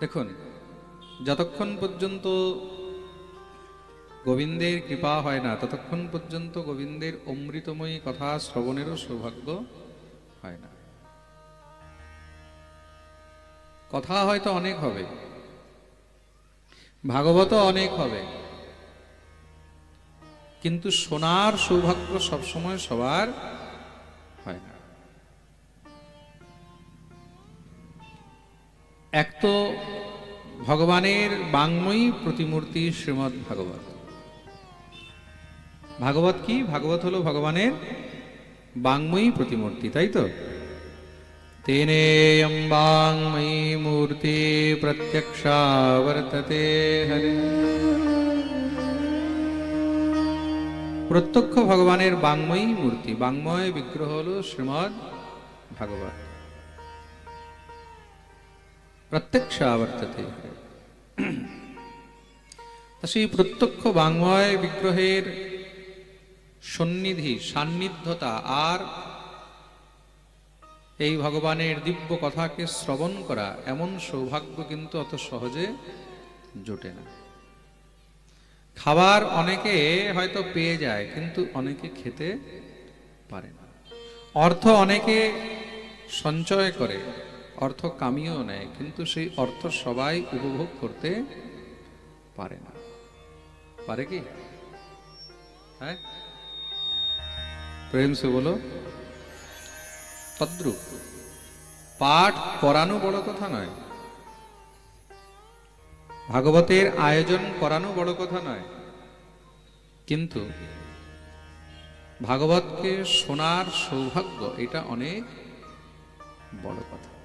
দেখুন, যতক্ষণ পর্যন্ত গোবিন্দের কৃপা হয় না, ততক্ষণ পর্যন্ত গোবিন্দের অমৃতময়ী কথা শ্রবণেরও সৌভাগ্য হয় না। কথা হয়তো অনেক হবে ভাগবত অনেক হবে, কিন্তু শোনার সৌভাগ্য সবসময় সবার হয় না। এক তো ভগবানের বাংময়ী প্রতিমূর্তি শ্রীমৎ ভাগবত। ভাগবত কি? ভাগবত হলো ভগবানের বাংময়ী প্রতিমূর্তি, তাই তো? তেনেয়ম বাংময়ী মূর্তি প্রত্যক্ষা বর্ততে হরে। প্রত্যক্ষ ভগবানের বাংময়ী মূর্তি। বাংময় বিগ্রহ হল শ্রীমৎ ভাগবত। প্রত্যক্ষা বর্ততে তা সেই প্রত্যক্ষ বাংময় বিগ্রহের সন্নিধি, সান্নিধ্যতা আর এই ভগবানের দিব্য কথাকে শ্রবণ করা এমন সৌভাগ্য কিন্তু অত সহজে জোটে না। খাবার অনেকে হয়তো পেয়ে যায়, কিন্তু অনেকে খেতে পারে না। অর্থ অনেকে সঞ্চয় করে। অর্থ কামিয়েও নেয়, কিন্তু সেই অর্থ সবাই উপভোগ করতে পারে না। পারে কি? হ্যাঁ? প্রেম সে বলো, তদ্রুপ। পাঠ করানো বড় কথা নয়। ভাগবতের আয়োজন করানো বড় কথা নয়। কিন্তু ভাগবতকে শোনার সৌভাগ্য এটা অনেক বড় কথা।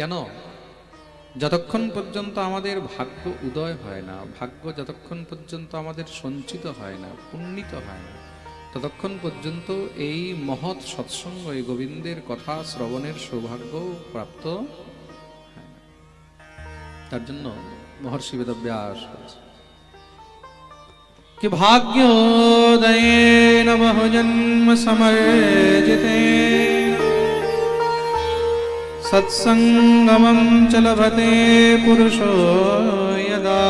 কেন? যতক্ষণ পর্যন্ত আমাদের ভাগ্য উদয় হয় না, ভাগ্য যতক্ষণ পর্যন্ত আমাদের সঞ্চিত হয় না পুণ্যিত হয় না, ততক্ষণ পর্যন্ত এই মহৎ সৎসঙ্গ, এই গোবিন্দের কথা শ্রবণের সৌভাগ্য প্রাপ্ত হয় না। তার জন্য মহর্ষি বেদব্যাস কি ভাগ্যোদয়ে নবহ জন্ম সমর্জিতে सत्सङ्गमं च लभते पुरुषो यदा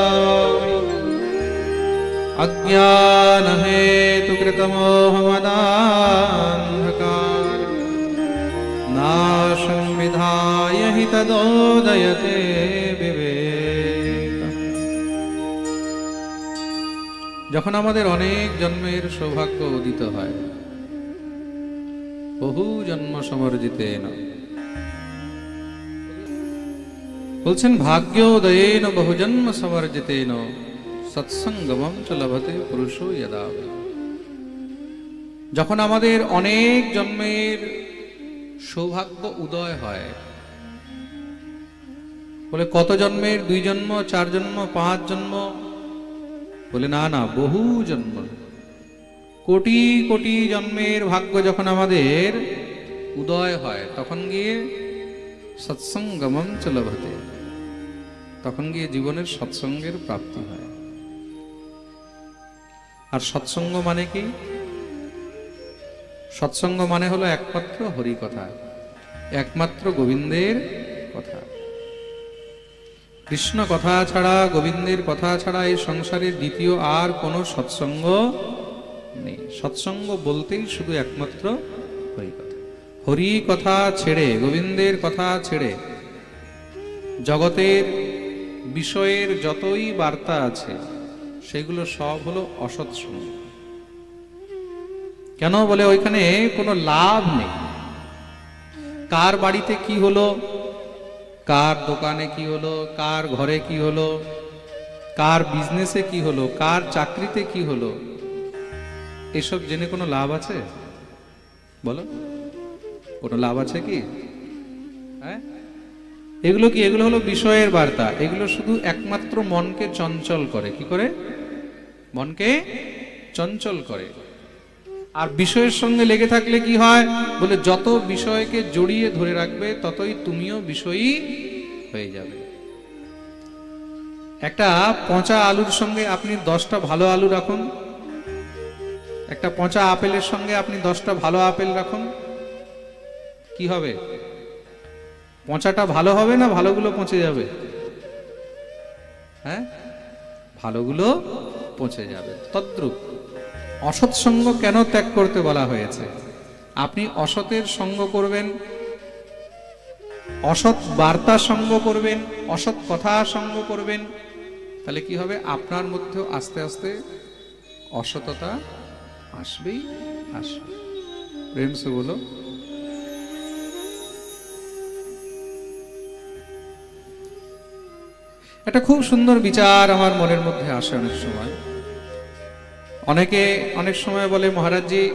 अज्ञानहेतुकृतमोहमदान्धकार नाशं विधाय हि तदोदयते विवेक যখন আমাদের অনেক জন্মের সৌভাগ্য উদিত হয় বহু জন্ম সমর্জিতেন বলছেন, ভাগ্যোদয়েন বহুজন্ম সমর্জিতেন, সৎসঙ্গমম চ লভতে পুরুষ যখন আমাদের অনেক জন্মের সৌভাগ্য উদয় হয়, বলে, কত জন্মের? দুই জন্ম, চার জন্ম, পাঁচ জন্ম? বলে, না না, বহু জন্ম। কোটি কোটি জন্মের ভাগ্য যখন আমাদের উদয় হয়, তখন গিয়ে সৎসঙ্গমম চলভতে তখন গিয়ে জীবনের সৎসঙ্গের প্রাপ্তি হয়। আর সৎসঙ্গ মানে কি? সৎসঙ্গ মানে হলো একমাত্র হরি কথা একমাত্র গোবিন্দের কথা। কৃষ্ণ কথা ছাড়া, গোবিন্দের কথা ছাড়া এই সংসারের দ্বিতীয় আর কোনো সৎসঙ্গ নেই। সৎসঙ্গ বলতেই শুধু একমাত্র হরি কথা হরি কথা ছেড়ে, গোবিন্দের কথা ছেড়ে, জগতের বিষয়ের যতই বার্তা আছে, সেগুলো সব হলো অসৎসঙ্গ কেন বলে ওইখানে কোনো লাভ নেই? কার বাড়িতে কি হলো? কার দোকানে কি হলো? কার ঘরে কি হলো? কার বিজনেসে কি হলো? কার চাকরিতে কি হলো? এসব জেনে কোনো লাভ আছে? বলো। কোনো লাভ আছে কি? হ্যাঁ? এগুলো কি, এগুলো হলো বিষয়ের বার্তা। এগুলো শুধু একমাত্র মনকে চঞ্চল করে। কি করে? মনকে চঞ্চল করে। আর বিষয়ের সঙ্গে লেগে থাকলে কি হয়? বলে যত বিষয়কে জড়িয়ে ধরে রাখবে, ততই তুমিও বিষয়ী হয়ে যাবে। একটা পচা আলুর সঙ্গে আপনি দশটা ভালো আলু রাখুন। একটা পচা আপেলের সঙ্গে আপনি দশটা ভালো আপেল রাখুন। কি হবে? পচাটা ভালো হবে না ভালোগুলো পচে যাবে? হ্যাঁ? ভালোগুলো পচে যাবে। তদ্রুপ, অসৎ সঙ্গ কেন ত্যাগ করতে বলা হয়েছে? আপনি অসতের সঙ্গ করবেন, অসৎ বার্তা সঙ্গ করবেন, অসৎ কথা সঙ্গ করবেন, তাহলে কি হবে? আপনার মধ্যেও আস্তে আস্তে অসততা আসবেই আসবে। প্রেম সে বলো একটা খুব সুন্দর বিচার আমার মনের মধ্যে আসে অনেক সময়। অনেকে অনেক সময় বলে, মহারাজজি,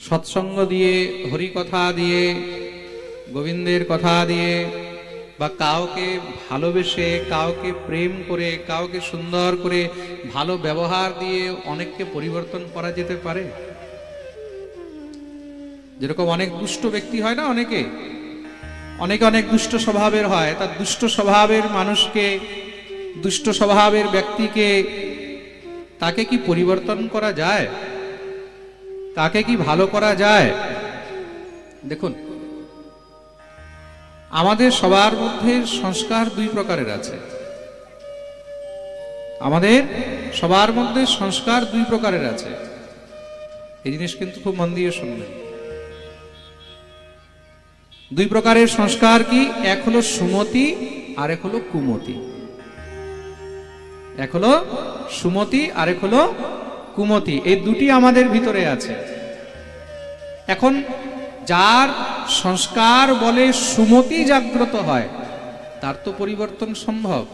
সৎসঙ্গ দিয়ে হরি কথা দিয়ে, গোবিন্দের কথা দিয়ে, বা কাউকে ভালোবেসে, কাউকে প্রেম করে, কাউকে সুন্দর করে, ভালো ব্যবহার দিয়ে অনেককে পরিবর্তন করা যেতে পারে? যেরকম অনেক দুষ্ট ব্যক্তি হয় না অনেকে? অনেকে অনেক দুষ্ট স্বভাবের হয়। তার দুষ্ট স্বভাবের মানুষকে, দুষ্ট স্বভাবের ব্যক্তিকে তাকে কি পরিবর্তন করা যায়? তাকে কি ভালো করা যায়? দেখুন, আমাদের সবার মধ্যে সংস্কার দুই প্রকারের আছে। আমাদের সবার মধ্যে সংস্কার দুই প্রকারের আছে। এই জিনিস কিন্তু খুব মন দিয়ে শুনবেন। দুই প্রকারের সংস্কার কি? এক হলো সুমতি আর এক হলো কুমতি। এক হলো সুমতি আর এক হলো কুমতি। এই দুটি আমাদের ভিতরে আছে। এখন যার সংস্কার বলে সুমতি জাগ্রত হয়, তার তো পরিবর্তন সম্ভব।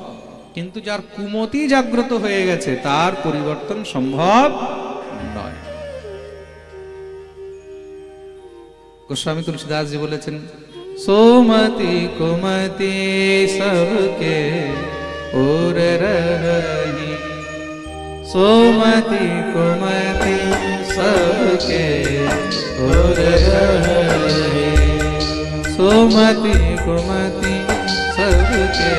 কিন্তু যার কুমতি জাগ্রত হয়ে গেছে, তার পরিবর্তন সম্ভব গোস্বামী তুলসীদাসজি বলেছেন, সোমতি কুমতি সবকে ওর রহি সোমতি কুমতি সবকে ওর রহি সোমতি কুমতি সবকে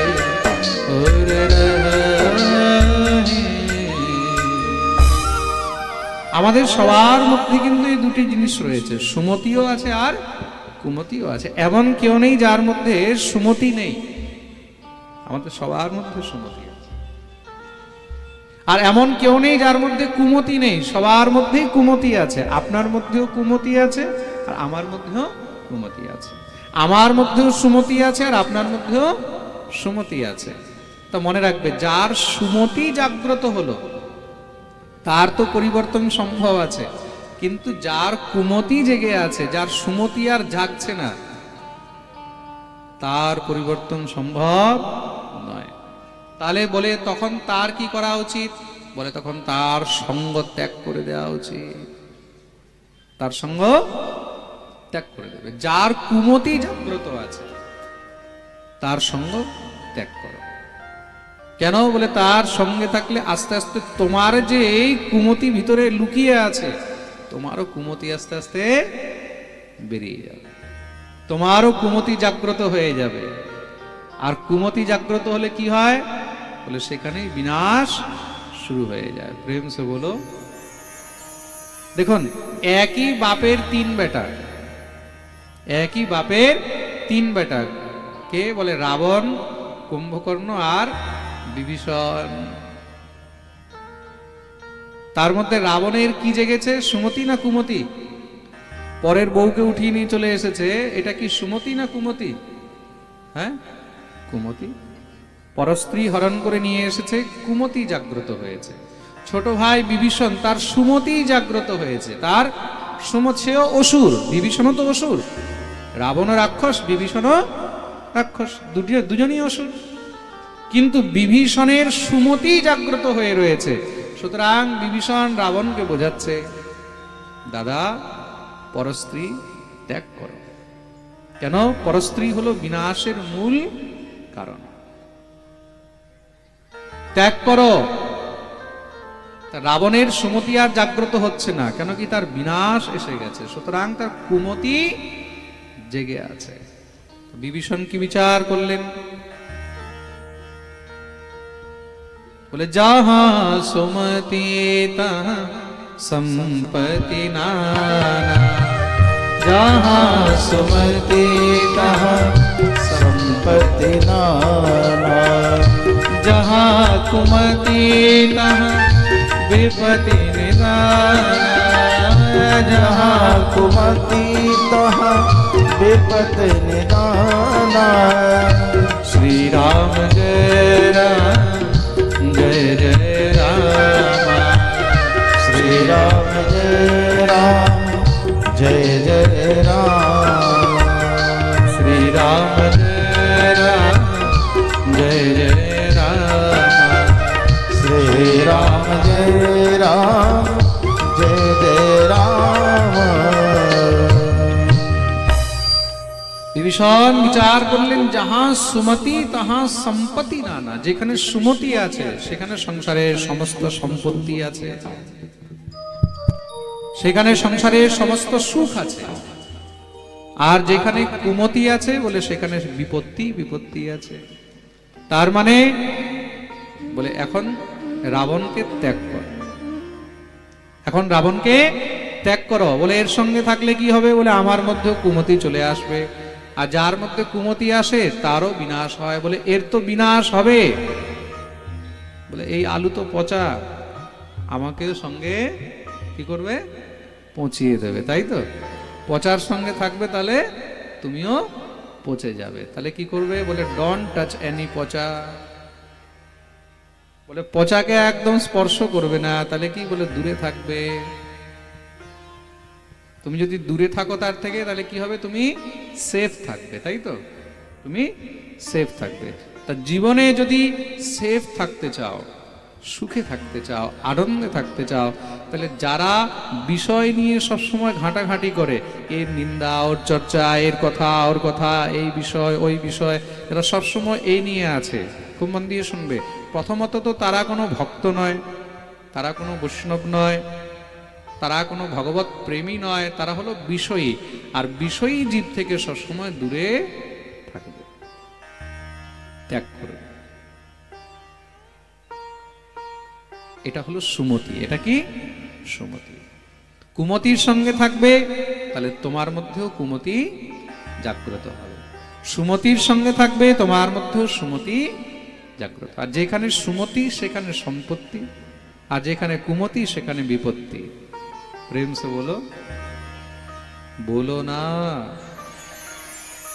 আমাদের সবার মধ্যে কিন্তু এই দুটি জিনিস রয়েছে। সুমতিও আছে আর কুমতিও আছে। এমন কেউ নেই যার মধ্যে সুমতি নেই। আমাদের সবার মধ্যে সুমতি আছে। আর এমন কেউ নেই যার মধ্যে কুমতি নেই। সবার মধ্যেই কুমতি আছে। আপনার মধ্যেও কুমতি আছে আর আমার মধ্যেও কুমতি আছে। আমার মধ্যেও সুমতি আছে আর আপনার মধ্যেও সুমতি আছে। তো মনে রাখবে, যার সুমতি জাগ্রত হলো তার তো পরিবর্তন সম্ভব আছে। কিন্তু যার কুমতি জেগে আছে, যার সুমতি আর জাগছে না, তার পরিবর্তন সম্ভব নয়। তাহলে বলে, তখন তার কি করা উচিত? বলে, তখন তার সঙ্গ ত্যাগ করে দেওয়া উচিত। তার সঙ্গ ত্যাগ করে দেবে। যার কুমতি জাগ্রত আছে, তার সঙ্গ ত্যাগ করো। কেন? বলে তার সঙ্গে থাকলে আস্তে আস্তে তোমার যে এই কুমতি ভিতরে লুকিয়ে আছে, তোমারও কুমতি আস্তে আস্তে বেরিয়ে যাবে। তোমারও কুমতি জাগ্রত হয়ে যাবে। আর কুমতি জাগ্রত হলে কি হয়? বলে সেখানেই বিনাশ শুরু হয়ে যায়। প্রেম সে বলো, দেখুন, একই বাপের তিন বেটা একই বাপের তিন বেটা কে? বলে রাবণ, কুম্ভকর্ণ আর বিভীষণ। তার মধ্যে রাবণের কি জেগেছে? সুমতি না কুমতি? পরের বউকে উঠিয়ে নিয়ে চলে এসেছে। এটা কি সুমতি না কুমতি? হ্যাঁ? কুমতি? পরস্ত্রী হরণ করে নিয়ে এসেছে। কুমতি জাগ্রত হয়েছে। ছোট ভাই বিভীষণ, তার সুমতি জাগ্রত হয়েছে। তার সুমত, সেও অসুর। বিভীষণও তো অসুর। রাবণ রাক্ষস, বিভীষণও রাক্ষস। দুটি দুজনই অসুর। কিন্তু বিভীষণের সুমতি জাগ্রত হয়ে রয়েছে। সুতরাং বিভীষণ রাবণকে বোঝাচ্ছে, দাদা, পরস্ত্রী ত্যাগ করো। কেন? পরস্ত্রী হলো বিনাশের মূল কারণ। ত্যাগ করো। রাবণের সুমতি আর জাগ্রত হচ্ছে না, কেন কি তার বিনাশ এসে গেছে। সুতরাং তার কুমতি জেগে আছে। বিভীষণ কি বিচার করলেন? बोले, जहाँ सुमति संपत्ति नाना। जहाँ सुमति संपत्ति नाना। जहाँ कुमति तहाँ विपति निदाना। जहाँ कुमति विपति निदाना। श्री राम जय Ram. Jai Rama. Shri Ram Jai Ram Jai Jai Ram Ram Jai Ram Jai Jai Ram Ram Jai Ram Bibhishan বিচার করলেন, যাহা সুমতি, তাহা সম্পত্তি নানা যেখানে সুমতি আছে, সেখানে সংসারের সমস্ত সম্পত্তি আছে। সেখানে সংসারের সমস্ত সুখ আছে। আর যেখানে কুমতি আছে, বলে সেখানে বিপত্তি বিপত্তি আছে। তার মানে বলে, এখন রাবণকে ত্যাগ কর। এখন রাবণকে ত্যাগ করো। বলে, এর সঙ্গে থাকলে কি হবে? বলে, আমার মধ্যেও কুমতি চলে আসবে। আর যার মধ্যে কুমতি আসে, তারও বিনাশ হয়। বলে, এর তো বিনাশ হবে। বলে, এই আলু তো পচা। আমাকে সঙ্গে কি করবে? পচিয়ে দেবে, তাই তো? পচার সঙ্গে থাকবে, তাহলে তুমিও পচে যাবে। তাহলে কি করবে? বলে ডন টাচ এনি পচা। বলে, পচাকে একদম স্পর্শ করবে না। তাহলে কি? বলে, দূরে থাকবে। তুমি যদি দূরে থাকো তার থেকে, তাহলে কি হবে? তুমি সেফ থাকবে, তাই তো? তুমি সেফ থাকবে। তা জীবনে যদি সেফ থাকতে চাও, সুখে থাকতে চাও, আনন্দে থাকতে চাও, তাহলে যারা বিষয় নিয়ে সবসময় ঘাঁটাঘাঁটি করে, এর নিন্দা, ওর চর্চা, এর কথা, ওর কথা, এই বিষয়, ওই বিষয়, যারা সবসময় এই নিয়ে আছে, খুব মন দিয়ে শুনবে। প্রথমত তো তারা কোনো ভক্ত নয়, তারা কোনো বৈষ্ণব নয় তারা কোনো ভগবত প্রেমী নয়, তারা হলো বিষয়ী। আর বিষয়ী জীব থেকে সবসময় দূরে থাকবে। ত্যাগ করবে। এটা হলো সুমতি। এটা কি? সুমতি। কুমতির সঙ্গে থাকবে, তাহলে তোমার মধ্যেও কুমতি জাগ্রত হবে। সুমতির সঙ্গে থাকবে, তোমার মধ্যেও সুমতি জাগ্রত। আর যেখানে সুমতি, সেখানে সম্পত্তি। আর যেখানে কুমতি, সেখানে বিপত্তি। প্রেম সে বলো? বলো না।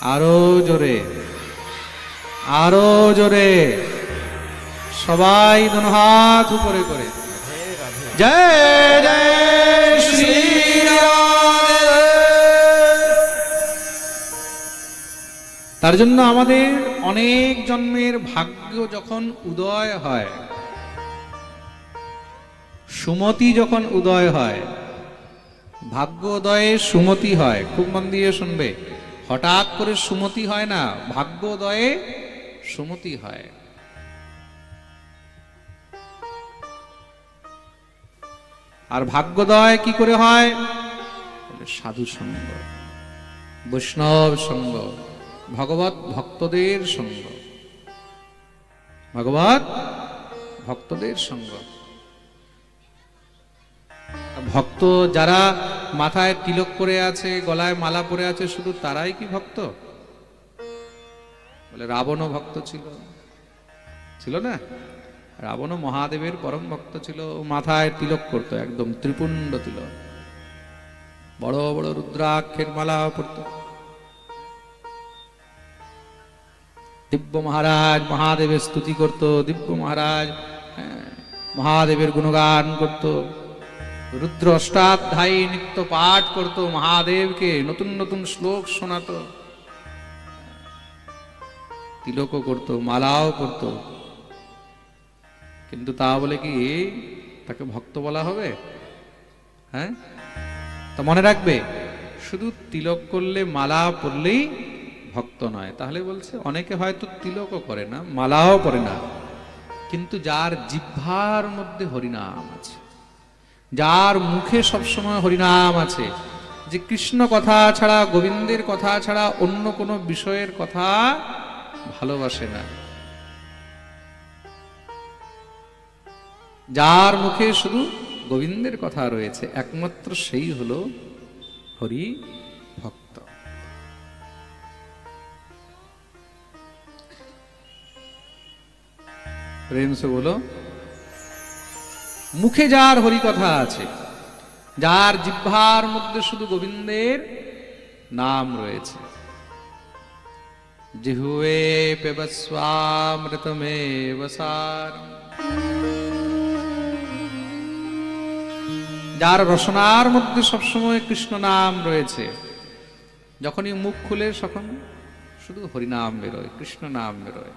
আরও জোরে। আরও জোরে। সবাই হাত উপরে করে। জয় জয় শ্রী তার জন্য আমাদের অনেক জন্মের ভাগ্য যখন উদয় হয়, সুমতি যখন উদয় হয় ভাগ্য উদয়ে সুমতি হয়। খুব মন দিয়ে শুনবে। হঠাৎ করে সুমতি হয় না, ভাগ্যোদয়ে সুমতি হয়। আর ভাগ্যোদয় কি করে হয়? সাধু সঙ্গ, বৈষ্ণব সঙ্গ, ভগবত ভক্তদের সঙ্গ। ভগবত ভক্তদের সঙ্গ। ভক্ত যারা মাথায় তিলক করে আছে গলায় মালা পরে আছে শুধু তারাই কি ভক্ত? বলে রাবণও ভক্ত ছিল। ছিল না? রাবণও মহাদেবের পরম ভক্ত ছিল। মাথায় তিলক করতো একদম ত্রিপুণ্ড তিলক। বড় বড় রুদ্রাক্ষের মালা পরতো। দিব্য মহারাজ মহাদেবের স্তুতি করত দিব্য মহারাজ হ্যাঁ, মহাদেবের গুণগান করত। রুদ্র অষ্টাধ্যায়ী নিত্য পাঠ করত মহাদেবকে, নতুন নতুন শ্লোক শোনাতো। তিলকও করত, মালাও করত। কিন্তু তা বলে কি তাকে ভক্ত বলা হবে? হ্যাঁ? তা মনে রাখবে, শুধু তিলক করলে, মালা পরলেই ভক্ত নয়। তাহলে বলছে, অনেকে হয়তো তিলকও করে না, মালাও করে না। কিন্তু যার জিহ্বার মধ্যে হরিনাম আছে যার মুখে সবসময় হরিনাম আছে। যে কৃষ্ণ কথা ছাড়া, গোবিন্দের কথা ছাড়া অন্য কোনো বিষয়ের কথা ভালোবাসে না। যার মুখে শুধু গোবিন্দের কথা রয়েছে, একমাত্র সেই হল হরি ভক্ত। প্রেম সে বলো মুখে যার হরি কথা আছে, যার জিহ্বার মধ্যে শুধু গোবিন্দের নাম রয়েছে। জিহুয়ে পেবস্বামৃতমে বসার যার রসনার মধ্যে সবসময় কৃষ্ণ নাম রয়েছে, যখনই মুখ খুলে তখন শুধু হরিনাম বেরোয়, কৃষ্ণ নাম বেরোয়।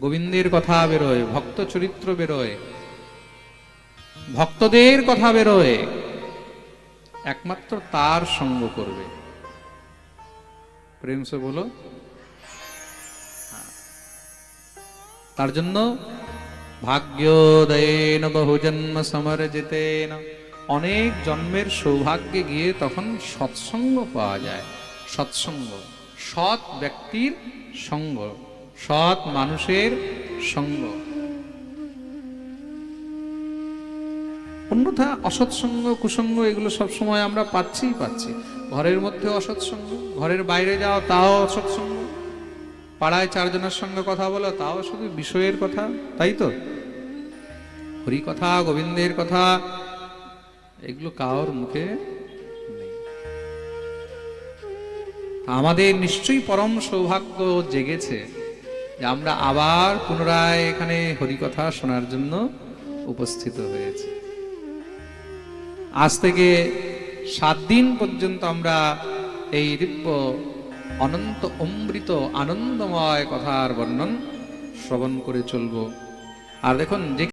গোবিন্দের কথা বেরোয়, ভক্ত চরিত্র বেরোয় ভক্তদের কথা বেরোয়, একমাত্র তার সঙ্গ করবে। প্রেম সে বলো হ্যাঁ। তার জন্য ভাগ্যোদয়েন বহুজন্ম সমর্জিতেন। অনেক জন্মের সৌভাগ্যে গিয়ে তখন সৎসঙ্গ পাওয়া যায়। সৎসঙ্গ, সৎ ব্যক্তির সঙ্গ, সৎ মানুষের সঙ্গ। অন্যথা অসৎসঙ্গ, কুসঙ্গ এগুলো সবসময় আমরা পাচ্ছিই, পাচ্ছি। ঘরের মধ্যে অসৎসঙ্গ, ঘরের বাইরে যাও, তাও অসৎসঙ্গ। পাড়ায় চারজনের সঙ্গে কথা বলো, তাও শুধু বিষয়ের কথা, তাই তো? হরি কথা, গোবিন্দের কথা, এগুলো কারোর মুখে আমাদের নিশ্চয়ই পরম সৌভাগ্য জেগেছে যে আমরা আবার পুনরায় এখানে হরিকথা শোনার জন্য উপস্থিত হয়েছে। আজ থেকে সাত দিন পর্যন্ত আমরা এই দিব্য, অনন্ত, অমৃত, আনন্দময় কথার বর্ণন শ্রবণ করে চলব। আর দেখুন, যে